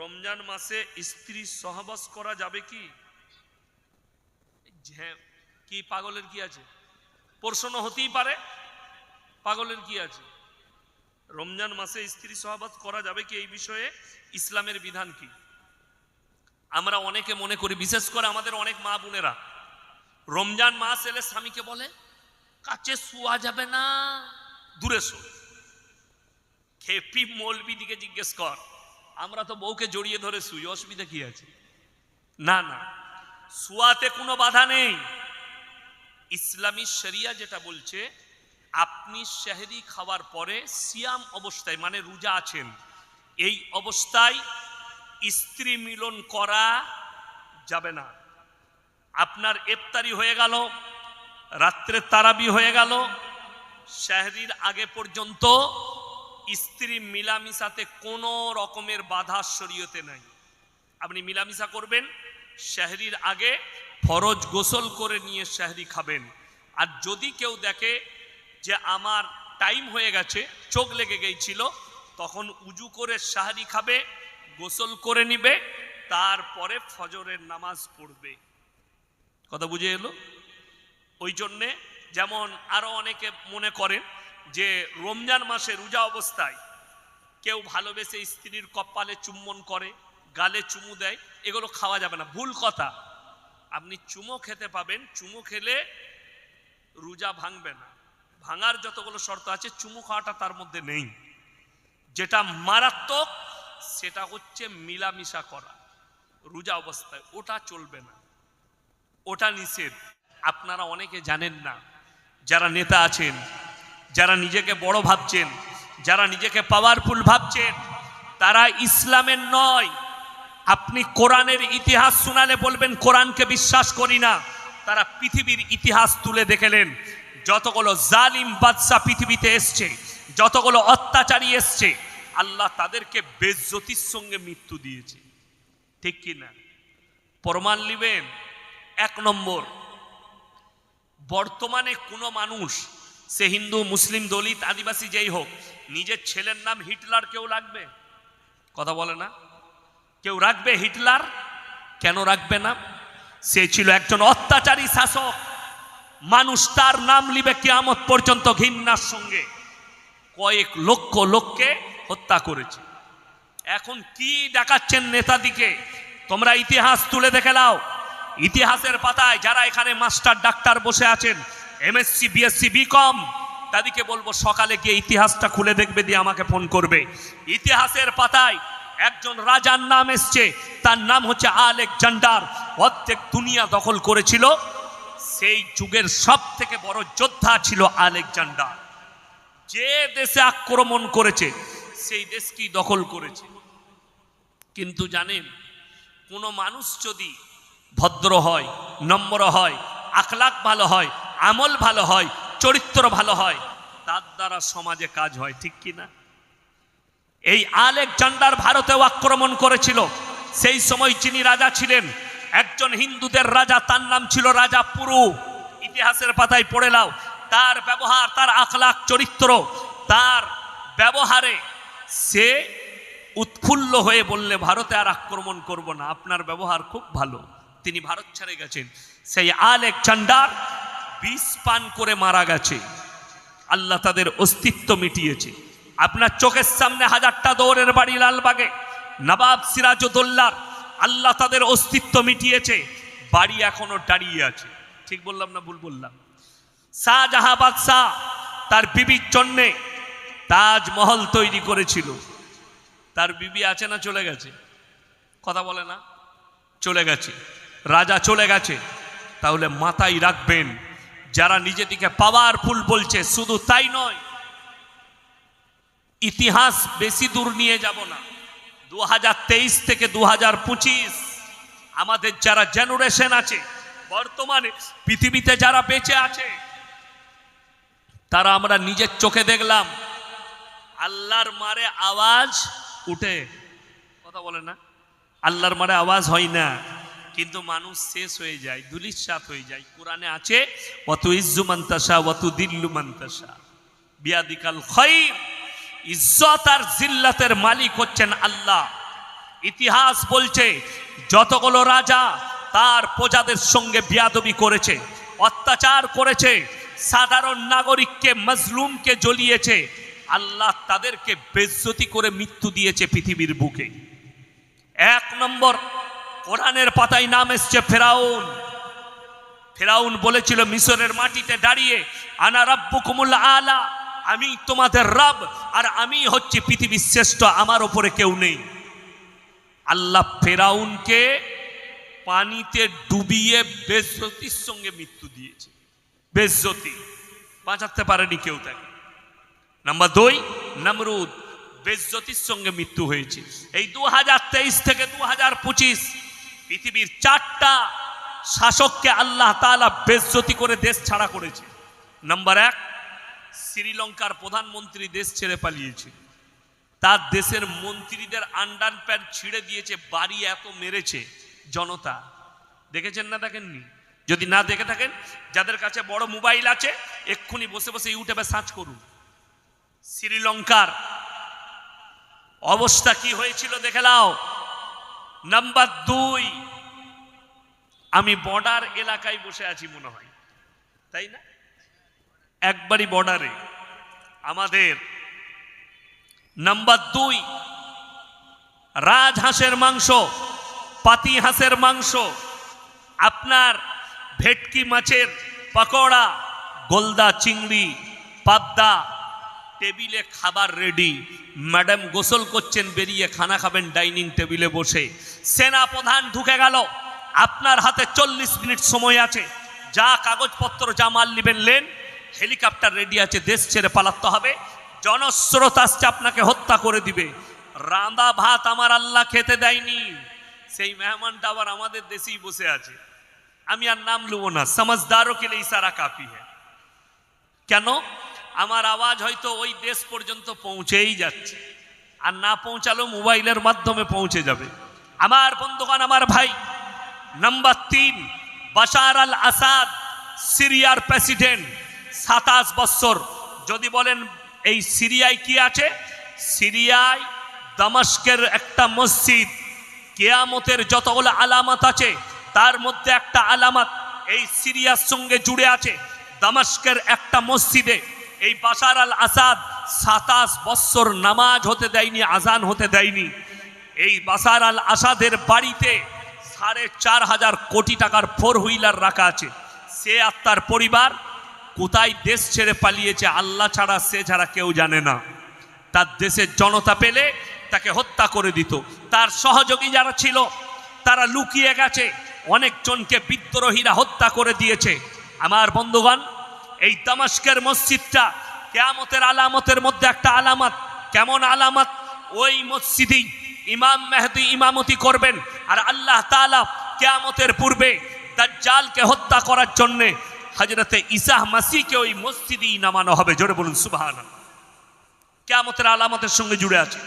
রমজান মাসে স্ত্রী সহবাস করা যাবে কি? হ্যাঁ কি পাগলের কি আছে? প্রশ্ন হতেই পারে, পাগলের কি আছে? রমজান মাসে স্ত্রী সহবাস করা যাবে কি? এই বিষয়ে ইসলামের বিধান কি? আমরা অনেকে মনে করি, বিশেষ করে আমাদের অনেক মা বোনেরা, রমজান মাস এলে স্বামীকে বলে, কাছে শোয়া যাবে না, দূরে শো। খেপি মৌলবি দিকে জিজ্ঞেস কর আমরা তো বউকে জড়িয়ে ধরে শুই, অসুবিধা কি আছে? না না, শুয়াতে কোনো বাধা নেই। ইসলামী শরিয়া যেটা বলছে, আপনি শাহরি খাওয়ার পরে সিয়াম অবস্থায় মানে রোজা আছেন, এই অবস্থায় স্ত্রী মিলন করা যাবে না। আপনার ইফতারি হয়ে গেল, রাত্রে তারাবি হয়ে গেল শাহরির আগে পর্যন্ত স্ত্রী মিলামিশাতে কোনো রকমের বাধা শরীয়তে নাই। আপনি মিলামিশা করবেন, শাহরির আগে ফরজ গোসল করে নিয়ে শাহরি খাবেন। আর যদি কেউ দেখে যে আমার টাইম হয়ে গেছে, চোখ লেগে গিয়েছিল তখন উজু করে শাহরি খাবে, গোসল করে নিবে, তারপরে ফজরের নামাজ পড়বে। কথা বুঝে এলো? ওই জন্যে যেমন আরও অনেকে মনে করেন যে রমজান মাসে রোজা অবস্থায় কেউ ভালোবেসে স্ত্রীর কপালে চুম্বন করে, গালে চুমু দেয়, এগুলো খাওয়া যাবে না। ভুল কথা। আপনি চুমো খেতে পাবেন, চুমো খেলে রোজা ভাঙবে না। ভাঙার যতগুলো শর্ত আছে, চুমু খাওয়াটা তার মধ্যে নেই। যেটা মারাত্মক, সেটা হচ্ছে মিলামিশা করা। রোজা অবস্থায় ওটা চলবে না। ওটা নিষেধ। আপনারা অনেকে জানেন না, যারা নেতা আছেন যারা নিজেকে বড় ভাবছেন, যারা নিজেকে পাওয়ারফুল ভাবছেন, তারা ইসলামের নয়। আপনি কোরআনের ইতিহাস শোনালে বলবেন, কোরআনকে বিশ্বাস করি না। তারা পৃথিবীর ইতিহাস তুলে দেখেলেন, যতগুলো জালিম বাদশা পৃথিবীতে এসছে, যতগুলো অত্যাচারী এসছে, আল্লাহ তাদেরকে বেজ্জতির সঙ্গে মৃত্যু দিয়েছে। ঠিক কি না? প্রমাণ নিবেন, এক নম্বর, বর্তমানে কোনো মানুষ সে হিন্দু, মুসলিম, দলিত, আদিবাসী, যেই হোক, নিজের ছেলের নাম হিটলার কেউ রাখবে? কথা বলে না? কেউ রাখবে হিটলার? কেন রাখবে না? সে ছিল একজন অত্যাচারী শাসক। মানুষ তার নাম লিবে কেয়ামত পর্যন্ত ঘৃণার সঙ্গে। কয়েক লক্ষ লোককে হত্যা করেছে। এখন কি দেখাচ্ছেন নেতাদিকে তোমরা ইতিহাস তুলে দেখে নাও। ইতিহাসের পাতায় যারা এখানে মাস্টার, ডাক্তার বসে আছেন এমএসসি বিএসসি বিকম তাদেরকে বলব সকালে গিয়ে ইতিহাসটা খুলে দেখবে, দিয়ে আমাকে ফোন করবে। ইতিহাসের পাতায় একজন রাজার নাম এসছে, তার নাম হচ্ছে আলেকজান্ডার। অর্ধেক দুনিয়া দখল করেছিল, সেই যুগের সব থেকে বড় যোদ্ধা ছিল আলেকজান্ডার। যে দেশে আক্রমণ করেছে, সেই দেশকেই দখল করেছে। কিন্তু জানেন, কোনো মানুষ যদি ভদ্র হয়, নম্র হয় আখলাক ভালো হয় আমল ভালো হয়, চরিত্র ভালো হয়, তার দ্বারা সমাজে কাজ হয়, ঠিক কি না এই আলেকজান্ডার ভারতেও আক্রমণ করেছিল। সেই সময় যিনি রাজা ছিলেন, একজন হিন্দুদের রাজা, তার নাম ছিল রাজা পুরু। ইতিহাসের পাতায় পড়ে লাও তার ব্যবহার, তার আখলাখ, চরিত্র, তার ব্যবহারে সে উৎফুল্ল হয়ে বললে, ভারতে আর আক্রমণ করব না, আপনার ব্যবহার খুব ভালো। তিনি ভারত ছেড়ে গেছেন। সেই আলেকজান্ডার বিষ পান করে মারা গেছে। আল্লাহ তাদের অস্তিত্ব মিটিয়েছে। আপনার চোখের সামনে হাজারটা দৌড়ের বাড়ি লালবাগে, নবাব সিরাজউদ্দৌলার আল্লাহ তাদের অস্তিত্ব মিটিয়েছে। বাড়ি এখনও দাঁড়িয়ে আছে। ঠিক বললাম না ভুল বললাম? শাহজাহাঁ বাদশাহ তার বিবির জন্যে তাজমহল তৈরি করেছিল। তার বিবি আছে না চলে গেছে? কথা বলে না? চলে গেছে। রাজা চলে গেছে। তাহলে মাথায় রাখবেন যারা নিজেদিকে পাওয়ারফুল বলছে, শুধু তাই নয়, ইতিহাস বেশি দূর নিয়ে যাব না। দু হাজার তেইশ থেকে দু হাজার পঁচিশ, আমাদের যারা জেনারেশন আছে, বর্তমানে পৃথিবীতে যারা বেঁচে আছে, তারা আমরা নিজের চোখে দেখলাম, আল্লাহর মারে আওয়াজ উঠে। কথা বলে না? আল্লাহর মারে আওয়াজ হয় না। কিন্তু মানুষ শেষ হয়ে যায় দুলিশাত হয়ে যায়। কোরআনে আছে অত ইজ্জু মান্তাসা অত দিল্লু মান্তাসা বিয়াদিকাল খৈর, ইজ্জত আর জিল্লাতের মালিক হচ্ছেন আল্লাহ। ইতিহাস বলছে, যতগুলো রাজা তার প্রজাদের সঙ্গে বিয়াদবি করেছে, অত্যাচার করেছে, সাধারণ নাগরিককে, মজলুমকে জ্বলিয়েছে, আল্লাহ তাদেরকে বেজ্জতি করে মৃত্যু দিয়েছে পৃথিবীর বুকে। এক নম্বর কোরআনের পাতায় নাম এসছে ফেরাউন। ফেরাউন বলেছিল মিশরের মাটিতে দাঁড়িয়ে, আনা রাব্বুকুমুল আলা, আমি তোমাদের রব, আর আমি হচ্ছে পৃথিবীর শ্রেষ্ঠ, আমার ওপরে কেউ নেই। আল্লাহ ফেরাউনকে পানিতে ডুবিয়ে বেজ্জতির সঙ্গে মৃত্যু দিয়েছে। বেজ্জতি। বাঁচাতে পারেনি কেউ তাকে। নাম্বার দুই, নমরুদ। বেজ্জতির সঙ্গে মৃত্যু হয়েছে। এই দু হাজার তেইশ থেকে দু হাজার পঁচিশ পৃথিবীর চারটা শাসককে আল্লাহ তাআলা বেজ্জতি করে দেশ ছাড়া করেছে। নাম্বার এক, শ্রীলঙ্কার প্রধানমন্ত্রী দেশ ছেড়ে পালিয়েছে। তার দেশের মন্ত্রীদের আন্ডার প্যান্ট ছিঁড়ে দিয়েছে, বাড়ি এত মেরেছে জনতা। দেখেছেন না দেখেননি? যদি না দেখে থাকেন, যাদের কাছে বড় মোবাইল আছে, এক্ষুনি বসে বসে ইউটিউবে সার্চ করুন। শ্রীলঙ্কার অবস্থা কি হয়েছিল দেখে নাও। নাম্বার দুই, আমি বর্ডার এলাকায় বসে আছি মনে হয়। তাই না? একবারই বর্ডারে আমাদের নাম্বার দুই, রাজহাঁসের মাংস পাতি হাঁসের মাংস, আপনার ভেটকি মাছের পকোড়া, গোলদা চিংড়ি, পাবদা টেবিলে খাবার রেডি ম্যাডাম গোসল করছেন, বেরিয়ে খানা খাবেন ডাইনিং টেবিলে বসে। সেনা প্রধান ঢুকে গেল। আপনার হাতে চল্লিশ মিনিট সময় আছে। যা কাগজপত্র যা মাল নেবেন লেন হেলিকপ্টার রেডি আছে, দেশ ছেড়ে পালাতে হবে। জনস্রোত আসছে, আপনাকে হত্যা করে দিবে। রাঁধা ভাত আমার আল্লাহ খেতে দেয়নি। সেই মেহমানটা আবার আমাদের দেশেই বসে আছে। আমি আর নাম লুবো না। সমাজদারও কেলে ইশারা কাফি হ্যাঁ কেন? আমার আওয়াজ হয়তো ওই দেশ পর্যন্ত পৌঁছেই যাচ্ছে। আর না পৌঁছালেও মোবাইলের মাধ্যমে পৌঁছে যাবে। আমার বন্ধুগণ, আমার ভাই, নাম্বার তিন, বাশার আল আসাদ, সিরিয়ার প্রেসিডেন্ট, সাতাশ বৎসর যদি বলেন, এই সিরিয়ায় কি আছে? সিরিয়ায় দামাস্কের একটা মসজিদ। কেয়ামতের যতগুলো আলামত আছে, তার মধ্যে একটা আলামত এই সিরিয়ার সঙ্গে জুড়ে আছে। দামাস্কের একটা মসজিদে। এই বাশার আল আসাদ সাতাশ বৎসর নামাজ হতে দেয়নি, আজান হতে দেয়নি। এই বাশার আল আসাদের বাড়িতে সাড়ে চার হাজার কোটি টাকার ফোর হুইলার রাখা আছে। সে আর তার পরিবার কোথায় দেশ ছেড়ে পালিয়েছে আল্লাহ ছাড়া, সে ছাড়া কেউ জানে না। তার দেশের জনতা পেলে তাকে হত্যা করে দিত। তার সহযোগী যারা ছিল, তারা লুকিয়ে গেছে। অনেকজনকে বিদ্রোহীরা হত্যা করে দিয়েছে। আমার বন্ধুগণ এই দামাস্কের মসজিদটা কেয়ামতের আলামতের মধ্যে একটা আলামত। কেমন আলামত? ওই মসজিদেই ইমাম মেহদি ইমামতি করবেন আর আল্লাহ তাআলা কেয়ামতের পূর্বে দাজ্জালকে হত্যা করার জন্যে হজরতে ইসাহ মাসিকে ওই মসজিদেই নামানো হবে। জোরে বলুন সুবাহান কেয়ামতের আলামতের সঙ্গে জুড়ে আছে।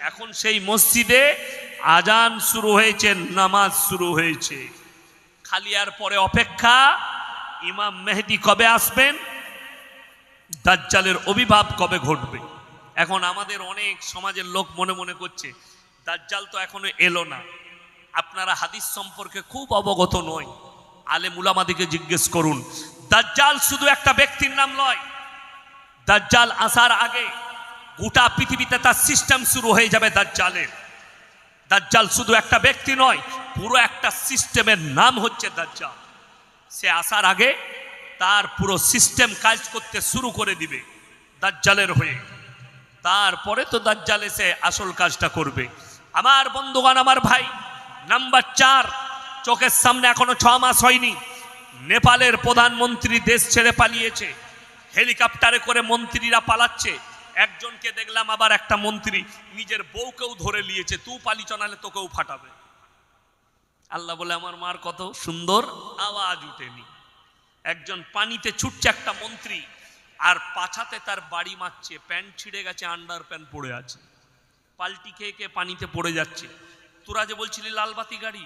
এখন সেই মসজিদে আজান শুরু হয়েছে, নামাজ শুরু হয়েছে। খালি আর পরে অপেক্ষা ইমাম মেহেদি কবে আসবেন? দাজ্জালের অভিভাব কবে ঘটবে? এখন আমাদের অনেক সমাজের লোক মনে মনে করছে, দাজ্জাল তো এখনও এলো না। আপনারা হাদিস সম্পর্কে খুব অবগত নয়। আলে মুলামাদিকে জিজ্ঞেস করুন, দাজ্জাল শুধু একটা ব্যক্তির নাম নয় দাজ্জাল আসার আগে গোটা পৃথিবীতে তার সিস্টেম শুরু হয়ে যাবে দাজ্জালের। দাজ্জাল শুধু একটা ব্যক্তি নয়, পুরো একটা সিস্টেমের নাম হচ্ছে দাজ্জাল। সে আসার আগে তার পুরো সিস্টেম কাজ করতে শুরু করে দিবে দাজ্জালের হয়ে। তারপরে তো দাজ্জাল এসে আসল কাজটা করবে। আমার বন্ধুগণ, আমার ভাই, নাম্বার চার, চোখের সামনে এখনও ছ মাস হয়নি। নেপালের প্রধানমন্ত্রী দেশ ছেড়ে পালিয়েছে। হেলিকপ্টারে করে মন্ত্রীরা পালাচ্ছে। একজনকে দেখলাম আবার একটা মন্ত্রী নিজের বউকেও ধরে নিয়েছে। তু পালিচ নালে তোকেও ফাটাবে। আল্লাহ বলে, আমার মার কত সুন্দর আওয়াজ উঠেনি। একজন পানিতে ছুটছে একটা মন্ত্রী, আর পাছাতে তার বাড়ি মারছে, প্যান্ট ছিঁড়ে গেছে, আন্ডার প্যান্ট পড়ে আছে। পাল্টি খেয়ে খেয়ে পানিতে পড়ে যাচ্ছে। তোরা যে বলছিলি লালবাতি গাড়ি,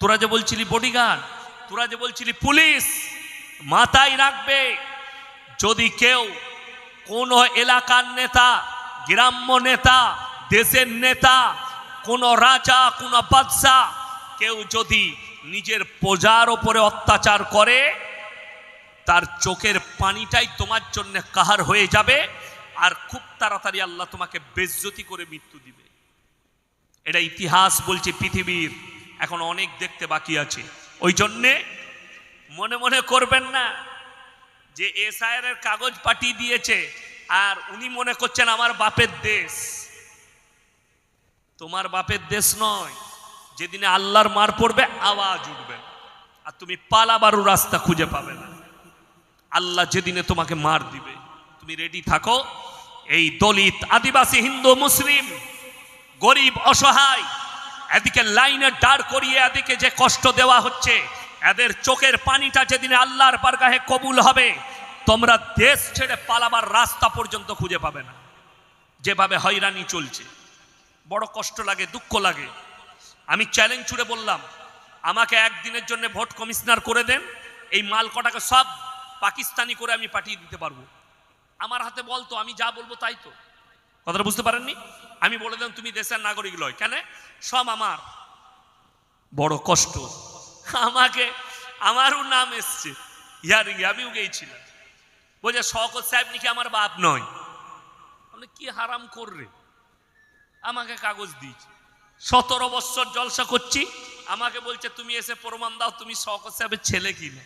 তোরা যে বলছিলি বডিগার্ড তোরা যে বলছিলি পুলিশ, মাথায় রাখবে। যদি কেউ কোন এলাকার নেতা, গ্রাম্য নেতা, দেশের নেতা, কোন রাজা, কোন বাদশাহ কেউ যদি নিজের প্রজার ওপরে অত্যাচার করে, তার চোখের পানিটাই তোমার জন্য কাহার হয়ে যাবে, আর খুব তাড়াতাড়ি আল্লাহ তোমাকে বেজ্জতি করে মৃত্যু দিবে। এটা ইতিহাস বলছে পৃথিবীর, এখন অনেক দেখতে বাকি আছে। ওই জন্যে মনে মনে করবেন না যে এসআইআর এর কাগজ পাঠিয়ে দিয়েছে, আর উনি মনে করছেন আমার বাপের দেশ। তোমার বাপের দেশ নয় যেদিনে আল্লাহর মার পড়বে, আওয়াজ উঠবে। আর তুমি পালাবারু রাস্তা খুঁজে পাবে না। আল্লাহ যেদিনে তোমাকে মার দিবে, তুমি রেডি থাকো। এই দলিত আদিবাসী হিন্দু মুসলিম, গরিব, অসহায়, এদিকে লাইনে দাঁড় করিয়ে, এদিকে যে কষ্ট দেওয়া হচ্ছে, এদের চোখের পানিটা যেদিন আল্লাহর বারগাহে কবুল হবে, তোমরা দেশ ছেড়ে পালাবার রাস্তা পর্যন্ত খুঁজে পাবে না। যেভাবে হয়রানি চলছে, বড় কষ্ট লাগে, দুঃখ লাগে। আমি চ্যালেঞ্জ ছুড়ে বললাম, আমাকে একদিনের জন্য ভোট কমিশনার করে দেন, এই মাল কটাকে সব পাকিস্তানি করে আমি পাঠিয়ে দিতে পারব। আমার হাতে বলতো আমি যা বলব তাই তো। কথাটা বুঝতে পারেননি? আমি বলে দিলাম তুমি দেশের নাগরিক লয় কেন? সব আমার। বড় কষ্ট। আমাকে, আমারও নাম এসছে। ইয়ারিং আমিও গিয়েছিলাম। বলছে শকত সাহেব নাকি আমার বাপ নয়? কি হারাম করবে আমাকে কাগজ দিয়েছে। সতেরো বছর জলসা করছি, আমাকে বলছে, তুমি এসে প্রমাণ দাও, তুমি শকত সাহেবের ছেলে কিনা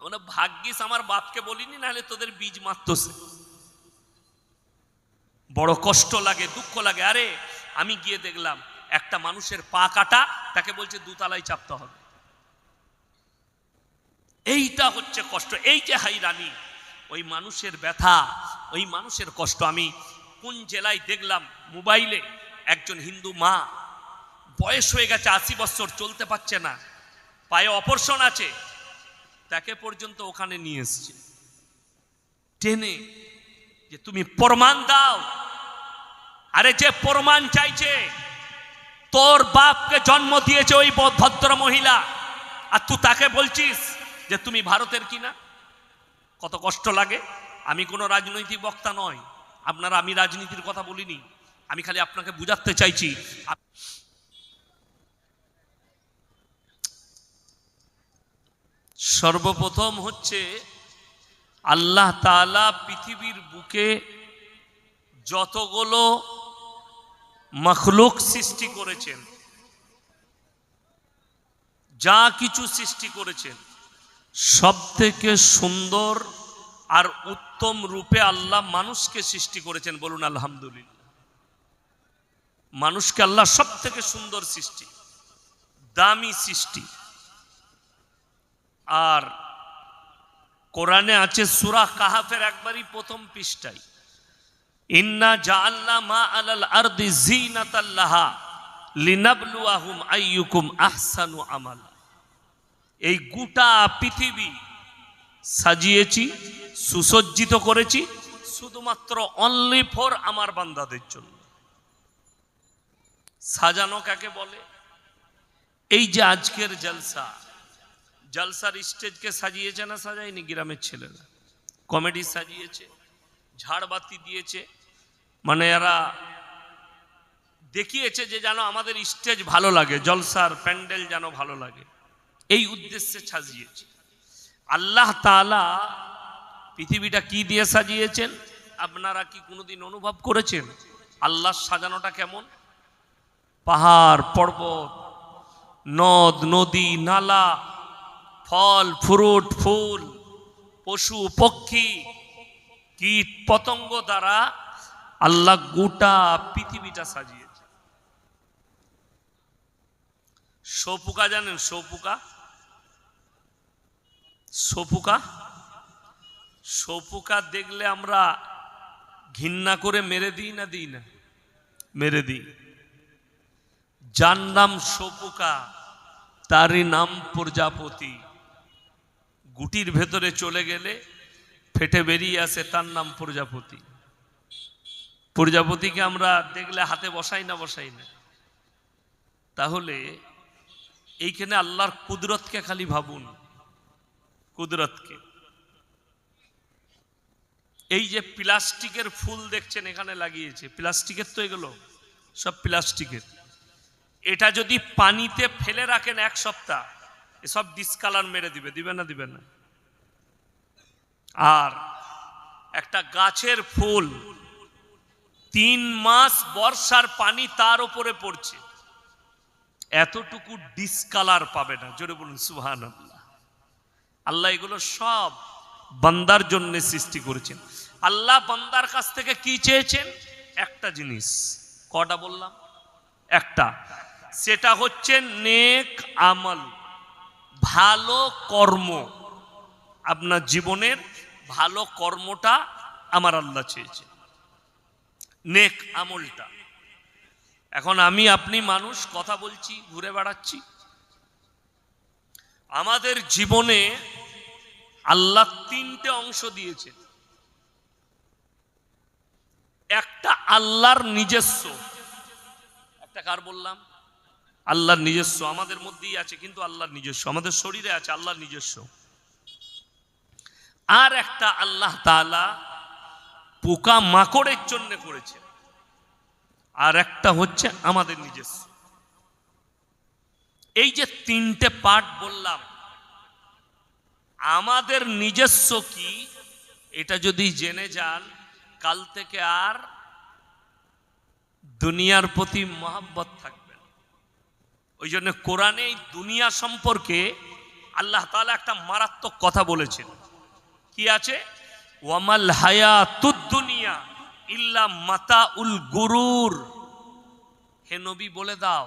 মানে ভাগ্যিস আমার বাপকে বলিনি, নাহলে তোদের বীজ মারতো বড় কষ্ট লাগে, দুঃখ লাগে। আরে, আমি গিয়ে দেখলাম, একটা মানুষের পা কাটা, তাকে বলছে, দুতলায় চাপতে হবে। এইটা হচ্ছে কষ্ট, এই যে হাইরানি, ওই মানুষের ব্যথা, ওই মানুষের কষ্ট। আমি কোন জেলায় দেখলাম, মোবাইলে একজন হিন্দু মা, বয়স হয়ে গেছে, আশি বছর, চলতে পারছে না, পায়ে অপরশন আছে, তাকে পর্যন্ত ওখানে নিয়ে এসছে। টেনে যে তুমি প্রমাণ দাও। আরে যে প্রমাণ চাইছে, তোর বাপকে জন্ম দিয়েছে ওই ভদ্র মহিলা, আর তুই তাকে বলছিস যে তুমি ভারতের কিনা? কত কষ্ট লাগে, আমি কোনো রাজনৈতিক বক্তা নয়, আপনারা আমি রাজনীতির কথা বলিনি। আমি খালি আপনাকে বুঝাতে চাইছি। সর্বপ্রথম হচ্ছে আল্লাহ তাআলা পৃথিবীর বুকে যতগুলো মখলুক সৃষ্টি করেছেন, যা কিছু সৃষ্টি করেছেন সব থেকে সুন্দর আর উত্তম রূপে আল্লাহ মানুষকে সৃষ্টি করেছেন বলুন আলহামদুলিল্লাহ। মানুষকে আল্লাহ সব থেকে সুন্দর সৃষ্টি, দামি সৃষ্টি। আর কোরআনে আছে সুরা কাহাফের একবারই প্রথম পৃষ্ঠায়, ইন্না জাআল্লা মা আলাল আরদি জিনাতাল্লাহা লিনাবলুয়াহুম আইয়ুকুম আহসানু আমালা। এই গোটা পৃথিবী সাজিয়েছি, সুসজ্জিত করেছি, শুধুমাত্র অনলি ফর আমার বান্দাদের জন্য। সাজানো কাকে বলে? এই যে আজকের জলসা, জলসার স্টেজকে সাজিয়েছে না সাজায়নি গ্রামের ছেলেরা? কমেডি সাজিয়েছে, ঝাড়বাতি দিয়েছে মানে এরা দেখিয়েছে যে যেন আমাদের স্টেজ ভালো লাগে, জলসার প্যান্ডেল যেন ভালো লাগে। এই উদ্দেশ্যে সাজিয়েছে। আল্লাহ তাআলা পৃথিবীটা কি দিয়ে সাজিয়েছেন? আপনারা কি কোনোদিন অনুভব করেছেন? আল্লাহর সাজানোটা কেমন? পাহাড়, পর্বত, নদ, নদী, নালা, ফল, ফ্রুট, ফুল, পশু, পক্ষী, কীট, পতঙ্গ দ্বারা আল্লাহ গোটা পৃথিবীটা সাজিয়েছে। শোপুকা জানেন শোপুকা শোপুকা শোপুকা দেখলে আমরা ঘৃণা করে মেরে দিই না দিই না? মেরে দিই। যার নাম শোপুকা তারই নাম প্রজাপতি। গুটির ভেতরে চলে গেলে ফেটে বেরিয়ে আসে তার নাম প্রজাপতি। প্রজাপতিকে আমরা দেখলে হাতে বসাই না বসাই না। তাহলে এইখানে আল্লাহর কুদরতকে খালি ভাবুন। কুদরতকে। এই যে প্লাস্টিকের ফুল দেখছেন, এখানে লাগিয়েছে। প্লাস্টিকের তো এগুলো, সব প্লাস্টিকের। এটা যদি পানিতে ফেলে রাখেন এক সপ্তাহ এসব ডিসকালার মেরে দিবে দিবে না দিবে না। আর একটা গাছের ফুল, তিন মাস বর্ষার পানি তার উপরে পড়ছে। এতটুকু ডিসকালার পাবে না, জোরে বলুন সুহান আল্লাহ আল্লাহ এগুলো সব বান্দার জন্য সৃষ্টি করেছেন। আল্লাহ বান্দার কাছ থেকে কি চেয়েছেন? একটা জিনিস, কটা বললাম? একটা সেটা হচ্ছে নেক আমল, ভালো কর্ম। আপনার জীবনের ভালো কর্মটা আমার আল্লাহ চেয়েছে। নেক আমলটা। এখন আমি আপনি মানুষ, কথা বলছি, ঘুরে বেড়াচ্ছি। আমাদের জীবনে আল্লাহ তিনটে অংশ দিয়েছেন। একটা আল্লাহর নিজস্ব। একটা কার বললাম? আল্লাহর নিজস্ব, আমাদের মধ্যেই আছে, কিন্তু আল্লাহর নিজস্ব, আমাদের শরীরে আছে, আল্লাহর নিজস্ব। আর একটা আল্লাহ তাআলা পোকা মাকড়ের জন্য করেছে, আর একটা হচ্ছে আমাদের নিজস্ব। এই যে তিনটে পার্ট বললাম, আমাদের নিজস্ব কি? এটা যদি জেনে যান, কাল থেকে আর দুনিয়ার প্রতি মহাব্বত থাকবে। ওই জন্য কোরআনে দুনিয়া সম্পর্কে আল্লাহ তালা একটা মারাত্মক কথা বলেছেন। কি আছে? ওয়ামাল হায়াতুদ দুনিয়া ইল্লা মাতা উল গুরুর। হে নবী বলে দাও,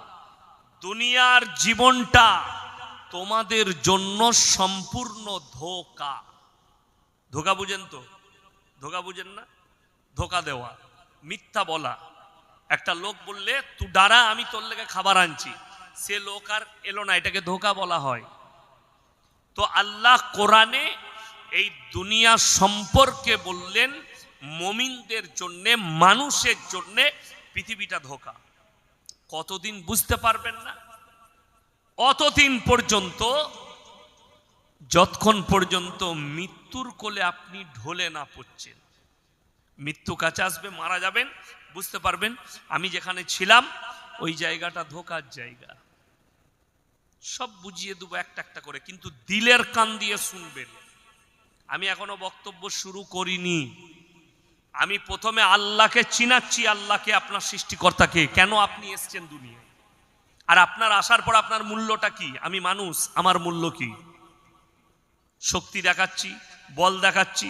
দুনিয়ার জীবনটা তোমাদের জন্য সম্পূর্ণ ধোকা। ধোকা বুঝেন তো? ধোকা বুঝেন না? ধোকা দেওয়া, মিথ্যা বলা। একটা লোক বললে, তু ডারা আমি তোর লেগে খাবার আনছি। সে লোক আর এলো না, এটাকে ধোকা বলা হয়। তো আল্লাহ কোরআনে এই দুনিয়া সম্পর্কে বললেন, মমিনদের জন্যে, মানুষের জন্যে পৃথিবীটা ধোকা। কতদিন বুঝতে পারবেন না? অতদিন পর্যন্ত, যতক্ষণ পর্যন্ত মৃত্যুর কোলে আপনি ঢলে না পড়ছেন। মৃত্যু কাছে আসবে, মারা যাবেন, বুঝতে পারবেন। আমি যেখানে ছিলাম, ওই জায়গাটা ধোকার জায়গা। সব বুঝিয়ে দেবো একটা একটা করে, কিন্তু দিলের কান দিয়ে শুনবেন। আমি এখনও বক্তব্য শুরু করিনি। আমি প্রথমে আল্লাহকে চিনাচ্ছি, আল্লাহকে আপনার সৃষ্টিকর্তাকে। কেন আপনি এসছেন দুনিয়ায়? আর আপনার আসার পর আপনার মূল্যটা কি? আমি মানুষ, আমার মূল্য কি? শক্তি দেখাচ্ছি, বল দেখাচ্ছি,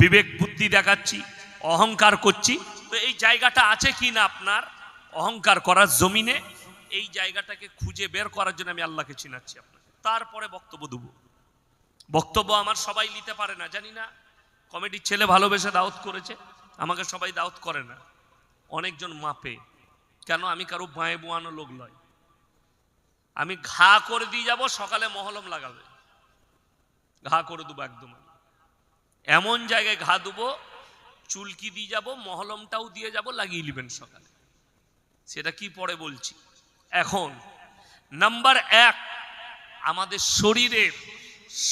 বিবেক বুদ্ধি দেখাচ্ছি, অহংকার করছি। তো এই জায়গাটা আছে কি না আপনার? অহংকার করার জমিনে এই জায়গাটাকে খুঁজে বের করার জন্য আমি আল্লাহকে চিনাচ্ছি আপনাকে। তারপরে বক্তব্য দেবো। বক্তব্য আমার সবাই নিতে পারে না, জানি না। কমেডির ছেলে ভালোবেসে দাওয়াত করেছে, আমাকে সবাই দাওয়াত করে না। অনেকজন মাপে। কেন? আমি কারও বাঁয়ে বোয়ানো লোক নয়। আমি ঘা করে দিয়ে যাব, সকালে মহলম লাগাবে। ঘা করে দেবো একদম এমন জায়গায় ঘা দেবো, চুলকি দিয়ে যাব, মহলমটাও দিয়ে যাব, লাগিয়ে নেবেন সকালে। সেটা কি পরে বলছি। এখন নাম্বার এক, আমাদের শরীরের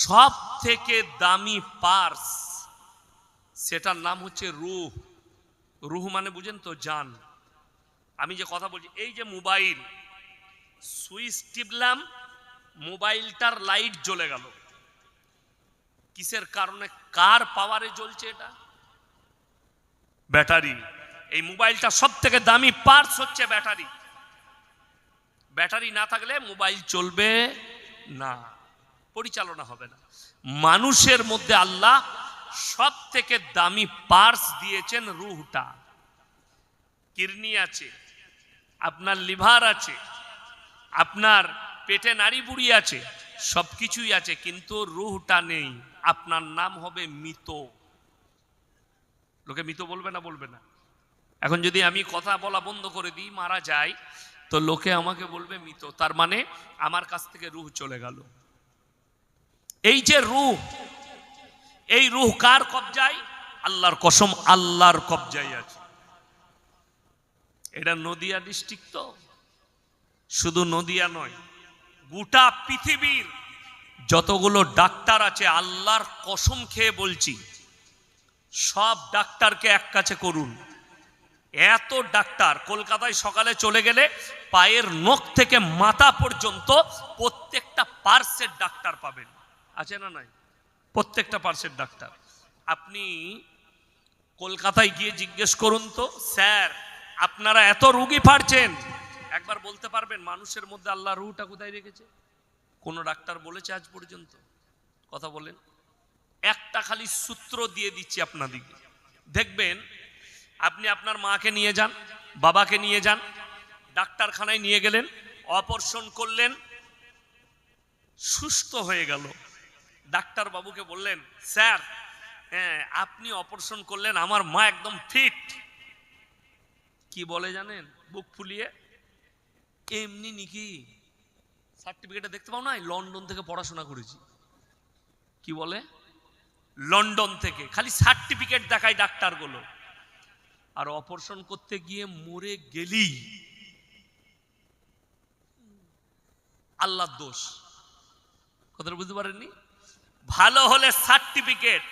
সব থেকে দামি পার্স সেটার নাম হচ্ছে রুহ। রুহ মানে বুঝেন তো জান আমি যে কথা বলছি, এই যে মোবাইল সুইচ টিপলাম মোবাইলটার লাইট জ্বলে গেল। কিসের কারণে? কার পাওয়ারে জ্বলছে এটা? ব্যাটারি এই মোবাইলটা সব থেকে দামি পার্স হচ্ছে ব্যাটারি ব্যাটারি না থাকলে মোবাইল চলবে না। পরিচালনা হবে না। মানুষের মধ্যে আল্লাহ সব থেকে দামি পার্স দিয়েছেন রুহটা। কিডনি আছে, আপনার লিভার আছে, আপনার পেটে নাড়ি বুড়ি আছে সব কিছুই আছে, কিন্তু রুহটা নেই। আপনার নাম হবে মৃত। লোকে মৃত বলবে না বলবে না। এখন যদি আমি কথা বলা বন্ধ করে দিই, মারা যাই তো লোকে আমাকে বলবে, মৃত। তার মানে আমার কাছ থেকে রুহ চলে গেল। এই যে রুহ, এই রুহ কার কবজায়? আল্লাহর কসম, আল্লাহর কবজায় আছে। এটা নদিয়া ডিস্ট্রিক্ট তো। শুধু নদিয়া নয়, গোটা পৃথিবীর যতগুলো ডাক্তার আছে, আল্লাহর কসম খেয়ে বলছি, সব ডাক্তারকে এক কাছে করুন। এত ডাক্তার, কলকাতায় সকালে চলে গেলে পায়ের নখ থেকে মাথা পর্যন্ত প্রত্যেকটা পার্সের ডাক্তার পাবেন। আছে না নাই? প্রত্যেকটা পার্সের ডাক্তার। আপনি কলকাতায় গিয়ে জিজ্ঞেস করুন তো, স্যার, আপনারা এত রুগী ফাড়ছেন। একবার বলতে পারবেন, মানুষের মধ্যে আল্লাহ রুটা কোথায় রেখেছে? কোনো ডাক্তার বলেছে আজ পর্যন্ত? কথা বলেন। একটা খালি সূত্র দিয়ে দিচ্ছি আপনাদিকে। দেখবেন, আপনি আপনার মাকে নিয়ে যান, বাবাকে নিয়ে যান ডাক্তারখানায় নিয়ে গেলেন, অপারেশন করলেন, সুস্থ হয়ে গেল। ডাক্তার বাবুকে বললেন, স্যার হ্যাঁ আপনি অপারেশন করলেন, আমার মা একদম ফিট। কি বলে জানেন? বুক ফুলিয়ে? এমনি নাকি? সার্টিফিকেটে দেখতে পাও না? লন্ডন থেকে পড়াশোনা করেছি। কি বলে? লন্ডন থেকে। খালি সার্টিফিকেট দেখায় ডাক্তারগুলো। আর অপারেশন করতে গিয়ে মরে গেলি। আল্লাহর দোষ। কথাটা বুঝতে পারেননি? ভালো হলে সার্টিফিকেট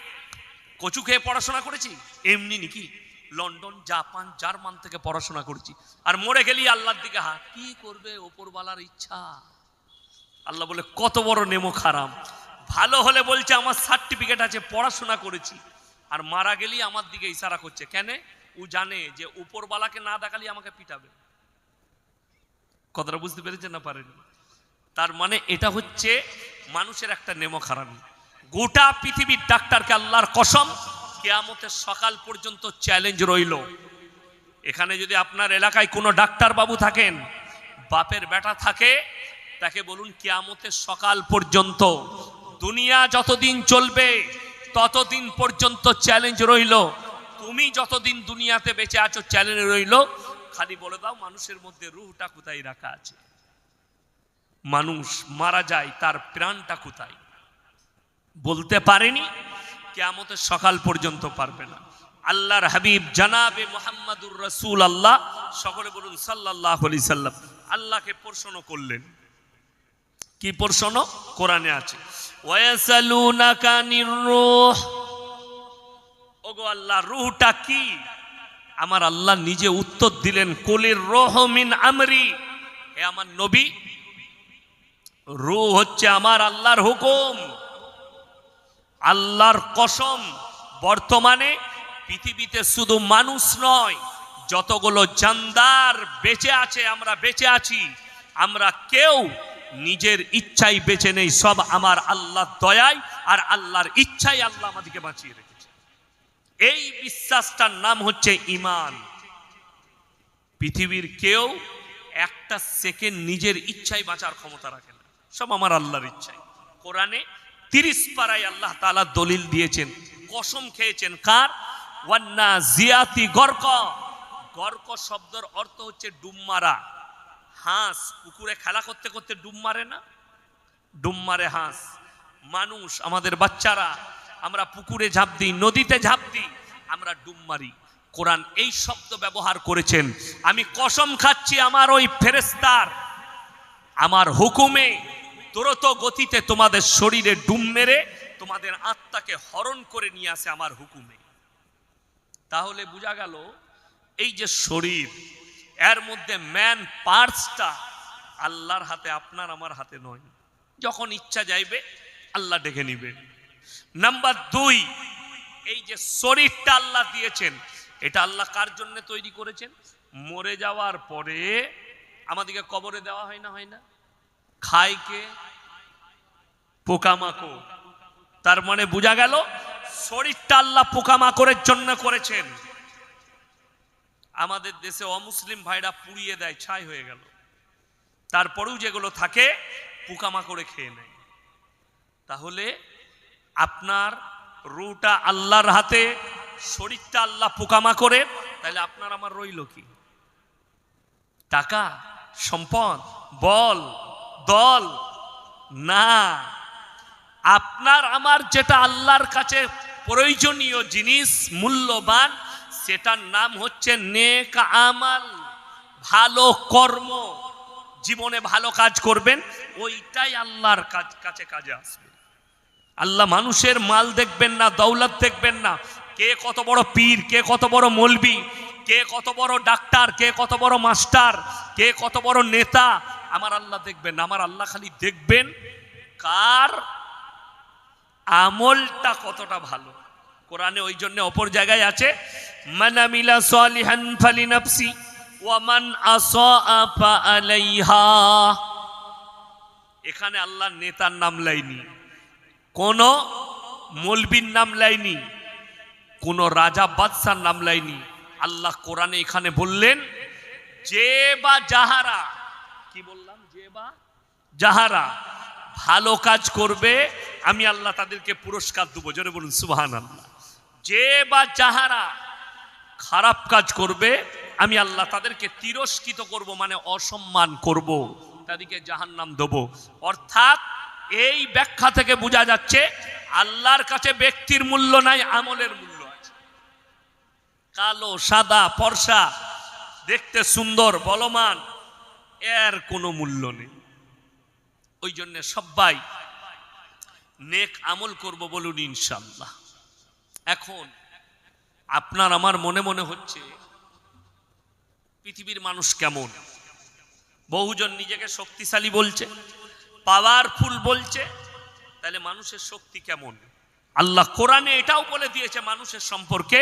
কচু খেয়ে পড়াশোনা করেছি? এমনি নাকি? লন্ডন, জাপান, জার্মান থেকে পড়াশোনা করেছি। আর মরে গেলি আল্লাহর দিকে হা কি করবে ওপরওয়ালার ইচ্ছা? আল্লাহ বলে, কত বড় নেমো খারাম। ভালো হলে বলছে আমার সার্টিফিকেট আছে, পড়াশোনা করেছি। আর মারা গেলি আমার দিকে ইশারা করছে। কেন? ও জানে যে উপরবালাকে না দেখালি আমাকে পিটাবে। কথাটা বুঝতে পেরেছে না পারেনি তার মানে এটা হচ্ছে মানুষের একটা নেমো খারামি গোটা পৃথিবীর ডাক্তারকে আল্লাহর কসম, কেয়ামতের সকাল পর্যন্ত চ্যালেঞ্জ রইল। এখানে যদি আপনার এলাকায় কোনো ডাক্তার বাবু থাকেন, বাপের বেটা থাকে, তাকে বলুন কেয়ামতের সকাল পর্যন্ত। দুনিয়া যতদিন চলবে, ততদিন পর্যন্ত চ্যালেঞ্জ রইল। তুমি যতদিন দুনিয়াতে বেঁচে আছো, চ্যালেঞ্জ রইল। খালি বলে দাও, মানুষের মধ্যে রুহটা কোথায় রাখা আছে? মানুষ মারা যায়, তার প্রাণটা কোথায়? বলতে পারেনি? কেয়ামতের সকাল পর্যন্ত পারবে না। আল্লাহর হাবিব জানাবে মোহাম্মদুর রসুল আল্লাহ সকলে বলুন সাল্লাহ আলি সাল্লাম, আল্লাহকে প্রশ্ন করলেন। কি প্রশ্ন? কোরআনে আছে ওগো আল্লাহ, রুহটা কি? আমার আল্লাহ নিজে উত্তর দিলেন, কলির রোহ মিন আমরি। হে আমার নবী রুহ হচ্ছে আমার আল্লাহর হুকুম। আল্লাহর কসম, বর্তমানে পৃথিবীতে শুধু মানুষ নয়, যতগুলো জানদার বেঁচে আছে, আমরা বেঁচে আছি, আমরা কেউ নিজের ইচ্ছাই বেঁচে নেই, সব আমার আল্লাহর দয়ায় আর আল্লাহর ইচ্ছাই আল্লাহ আমাদেরকে বাঁচিয়ে রেখেছে। এই বিশ্বাসটার নাম হচ্ছে ইমান পৃথিবীর কেউ একটা সেকেন্ড নিজের ইচ্ছায় বাঁচার ক্ষমতা রাখে সব আমার আল্লাহর ইচ্ছায়। কোরআনে তিরিশ পাড়ায় আল্লাহ তালা দলিল দিয়েছেন, কসম খেয়েছেন। কার? ওয়ান্না জিয়াতি গর্ক। গর্ক শব্দর অর্থ হচ্ছে ডুম মারা। হাঁস পুকুরে খেলা করতে করতে ডুব মারে না? ডুব মারে হাঁস। মানুষ, আমাদের বাচ্চারা, আমরা পুকুরে ঝাঁপ দিই, নদীতে ঝাঁপ দিই, আমরা ডুব মারি। কোরআন এই শব্দ ব্যবহার করেছেন। আমি কসম খাচ্ছি আমার ওই ফেরেস্তার আমার হুকুমে দ্রুত গতিতে তোমাদের শরীরে ডুম মেরে তোমাদের আত্মাকে হরণ করে নিয়ে আসে আমার হুকুমে। তাহলে বোঝা গেল, এই যে শরীর, এর মধ্যে ম্যান পার্টসটা আল্লাহর হাতে, আপনার আমার হাতে নয়। যখন ইচ্ছা যাইবে, আল্লাহ ডেকে নিবে। নাম্বার দুই, এই যে শরীরটা আল্লাহ দিয়েছেন, এটা আল্লাহ কার জন্য তৈরি করেছেন? মরে যাওয়ার পরে আমাদেরকে কবরে দেওয়া হয় না হয় না? খায় কে পোকামাকড়। তার মানে বোঝা গেল, শরীরটা আল্লাহ পোকামাকড়ের জন্য করেছেন। আমাদের দেশে অমুসলিম ভাইরা পুড়িয়ে দেয়, ছাই হয়ে গেল। তারপরেও যেগুলো থাকে, পোকামাকড়ে খেয়ে নেয়। তাহলে আপনার রুটা আল্লাহর হাতে, শরীরটা আল্লাহ পোকামাকড়ে তাহলে আপনার আমার রইল কি? টাকা, সম্পদ, বল দল? না। আপনার, আমার যেটা আল্লাহর কাছে প্রয়োজনীয় জিনিস, মূল্যবান, সেটার নাম হচ্ছে নেক আমাল। ভালো কর্ম। জীবনে ভালো কাজ করবেন, ওইটাই আল্লাহর কাজ, কাছে কাজে আসবে। আল্লাহ মানুষের মাল দেখবেন না, দৌলত দেখবেন না। কে কত বড় পীর, কে কত বড় মলবি, কে কত বড় ডাক্তার, কে কত বড় মাস্টার, কে কত বড় নেতা আমার আল্লাহ দেখবেন, আমার আল্লাহ খালি দেখবেন কার আমলটা কতটা ভালো। কোরআনে ওই জন্য অপর জায়গায় আছে এখানে আল্লাহ নেতার নাম লাইনি, কোন মলবির নাম লাইনি, কোন রাজা বাদশার নাম লাইনি। আল্লাহ কোরআনে এখানে বললেন, যে বা যাহারা কি বললাম? যে বা যাহারা ভালো কাজ করবে, আমি আল্লাহ তাদেরকে পুরস্কার দেবো। জোরে বলুন সুবাহান আল্লাহ যে বা যাহারা খারাপ কাজ করবে, আমি আল্লাহ তাদেরকে তিরস্কৃত করব মানে অসম্মান করব, তাদেরকে জাহান্নাম দেবো। অর্থাৎ এই ব্যাখ্যা থেকে বোঝা যাচ্ছে, আল্লাহর কাছে ব্যক্তির মূল্য নাই, আমলের মূল্য আছে। কালো, সাদা, ফর্সা, দেখতে সুন্দর বলমান এর কোনো মূল্য নেই। ওই জন্য সবাই নেক আমল করব বলুন ইনশাল্লাহ এখন আপনার আমার মনে মনে হচ্ছে, পৃথিবীর মানুষ কেমন? বহুজন নিজেকে শক্তিশালী বলছে পাওয়ারফুল বলছে, তাহলে মানুষের শক্তি কেমন? আল্লাহ কোরআনে এটাও বলে দিয়েছে, মানুষের সম্পর্কে,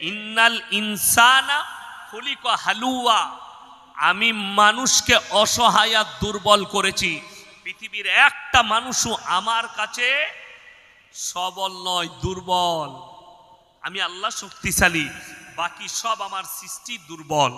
ইন্নাল ইনসানা হলিকা হালুয়া। আমি মানুষকে অসহায় আর দুর্বল করেছি। পৃথিবীর একটা মানুষও আমার কাছে সবল নয়, দুর্বল। আমি আল্লাহ শক্তিশালী, বাকি সব আমার সৃষ্টি দুর্বল।